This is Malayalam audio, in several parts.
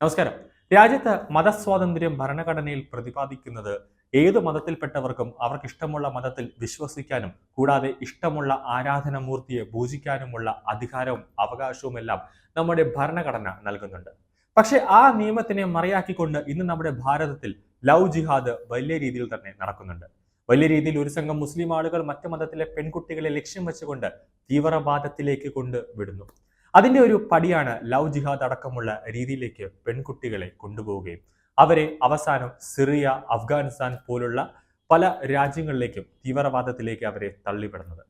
നമസ്കാരം. രാജ്യത്ത് മതസ്വാതന്ത്ര്യം ഭരണഘടനയിൽ പ്രതിപാദിക്കുന്നത് ഏത് മതത്തിൽപ്പെട്ടവർക്കും അവർക്ക് ഇഷ്ടമുള്ള മതത്തിൽ വിശ്വസിക്കാനും കൂടാതെ ഇഷ്ടമുള്ള ആരാധനമൂർത്തിയെ പൂജിക്കാനുമുള്ള അധികാരവും അവകാശവുമെല്ലാം നമ്മുടെ ഭരണഘടന നൽകുന്നുണ്ട്. പക്ഷേ ആ നിയമത്തിനെ മറയാക്കിക്കൊണ്ട് ഇന്ന് നമ്മുടെ ഭാരതത്തിൽ ലവ് ജിഹാദ് വലിയ രീതിയിൽ തന്നെ നടക്കുന്നുണ്ട്. വലിയ രീതിയിൽ ഒരു സംഘം മുസ്ലിം ആളുകൾ മറ്റു മതത്തിലെ പെൺകുട്ടികളെ ലക്ഷ്യം വെച്ചുകൊണ്ട് തീവ്രവാദത്തിലേക്ക് കൊണ്ട് വിടുന്നു. അതിന്റെ ഒരു പടിയാണ് ലവ് ജിഹാദ് അടക്കമുള്ള രീതിയിലേക്ക് പെൺകുട്ടികളെ കൊണ്ടുപോവുകയും അവരെ അവസാനം സിറിയ അഫ്ഗാനിസ്ഥാൻ പോലുള്ള പല രാജ്യങ്ങളിലേക്കും തീവ്രവാദത്തിലേക്ക് അവരെ തള്ളിപ്പെടുന്നത്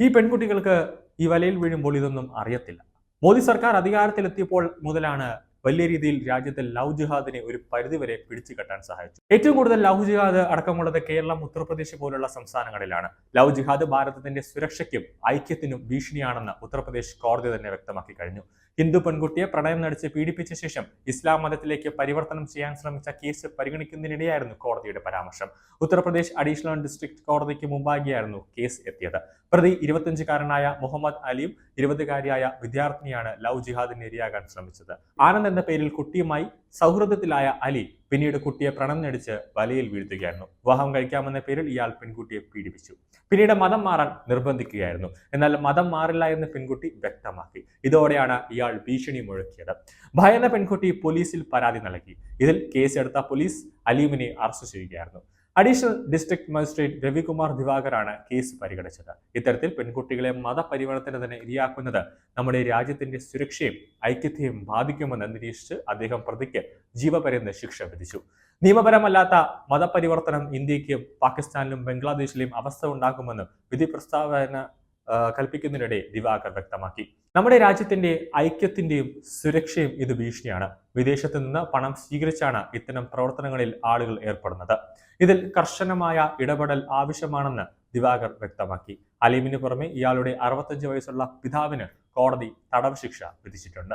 ഈ പെൺകുട്ടികൾക്ക് ഈ വലയിൽ വീഴുമ്പോൾ ഇതൊന്നും അറിയത്തില്ല. മോദി സർക്കാർ അധികാരത്തിലെത്തിയപ്പോൾ മുതലാണ് വലിയ രീതിയിൽ രാജ്യത്തെ ലവ് ജിഹാദിനെ ഒരു പരിധിവരെ പിടിച്ചു കെട്ടാൻ സഹായിച്ചു. ഏറ്റവും കൂടുതൽ ലവ് ജിഹാദ് അടക്കമുള്ളത് കേരളം ഉത്തർപ്രദേശ് പോലുള്ള സംസ്ഥാനങ്ങളിലാണ്. ലവ് ജിഹാദ് ഭാരതത്തിന്റെ സുരക്ഷയ്ക്കും ഐക്യത്തിനും ഭീഷണിയാണെന്ന് ഉത്തർപ്രദേശ് കോടതി തന്നെ വ്യക്തമാക്കി കഴിഞ്ഞു. ഹിന്ദു പെൺകുട്ടിയെ പ്രണയം നടിച്ച് പീഡിപ്പിച്ച ശേഷം ഇസ്ലാം മതത്തിലേക്ക് പരിവർത്തനം ചെയ്യാൻ ശ്രമിച്ച കേസ് പരിഗണിക്കുന്നതിനിടെയായിരുന്നു കോടതിയുടെ പരാമർശം. ഉത്തർപ്രദേശ് അഡീഷണൽ ഡിസ്ട്രിക്ട് കോടതിക്ക് മുമ്പാകെയായിരുന്നു കേസ് എത്തിയത്. പ്രതി ഇരുപത്തിയഞ്ചുകാരനായ മുഹമ്മദ് അലിയും ഇരുപതുകാരിയായ വിദ്യാർത്ഥിനിയാണ് ലവ് ജിഹാദിന് ഇരയാകാൻ ശ്രമിച്ചത്. ആനന്ദ് എന്ന പേരിൽ കുട്ടിയുമായി സൗഹൃദത്തിലായ അലി പിന്നീട് കുട്ടിയെ പ്രണം നടിച്ച് വലയിൽ വീഴ്ത്തുകയായിരുന്നു. വിവാഹം കഴിക്കാമെന്ന പേരിൽ ഇയാൾ പെൺകുട്ടിയെ പീഡിപ്പിച്ചു. പിന്നീട് മതം മാറാൻ നിർബന്ധിക്കുകയായിരുന്നു. എന്നാൽ മതം മാറില്ല എന്ന് പെൺകുട്ടി വ്യക്തമാക്കി. ഇതോടെയാണ് ഇയാൾ ഭീഷണി മുഴക്കിയത്. ഭയന്ന പെൺകുട്ടി പോലീസിൽ പരാതി നൽകി. ഇതിൽ കേസെടുത്ത പോലീസ് അലീമിനെ അറസ്റ്റ് ചെയ്യുകയായിരുന്നു. അഡീഷണൽ ഡിസ്ട്രിക്ട് മജിസ്ട്രേറ്റ് രവികുമാർ ദിവാകറാണ് കേസ് പരിഗണിച്ചത്. ഇത്തരത്തിൽ പെൺകുട്ടികളെ മതപരിവർത്തനം തന്നെ ഇരയാക്കുന്നത് നമ്മുടെ രാജ്യത്തിന്റെ സുരക്ഷയും ഐക്യത്തെയും ബാധിക്കുമെന്ന് നിരീക്ഷിച്ച് അദ്ദേഹം പ്രതിക്ക് ജീവപര്യന്ത ശിക്ഷ വിധിച്ചു. നിയമപരമല്ലാത്ത മതപരിവർത്തനം ഇന്ത്യക്കും പാകിസ്ഥാനിലും ബംഗ്ലാദേശിലെയും അവസ്ഥ ഉണ്ടാക്കുമെന്ന് വിധി പ്രസ്താവന കൽപ്പിക്കുന്നതിനിടെ ദിവാകർ വ്യക്തമാക്കി. നമ്മുടെ രാജ്യത്തിന്റെ ഐക്യത്തിന്റെയും സുരക്ഷയും ഇത് ഭീഷണിയാണ്. വിദേശത്ത് നിന്ന് പണം സ്വീകരിച്ചാണ് ഇത്തരം പ്രവർത്തനങ്ങളിൽ ആളുകൾ ഏർപ്പെടുന്നത്. ഇതിൽ കർശനമായ ഇടപെടൽ ആവശ്യമാണെന്ന് ദിവാകർ വ്യക്തമാക്കി. അലീമിന് പുറമെ ഇയാളുടെ അറുപത്തഞ്ച് വയസ്സുള്ള പിതാവിന് കോടതി തടവ് ശിക്ഷ വിധിച്ചിട്ടുണ്ട്.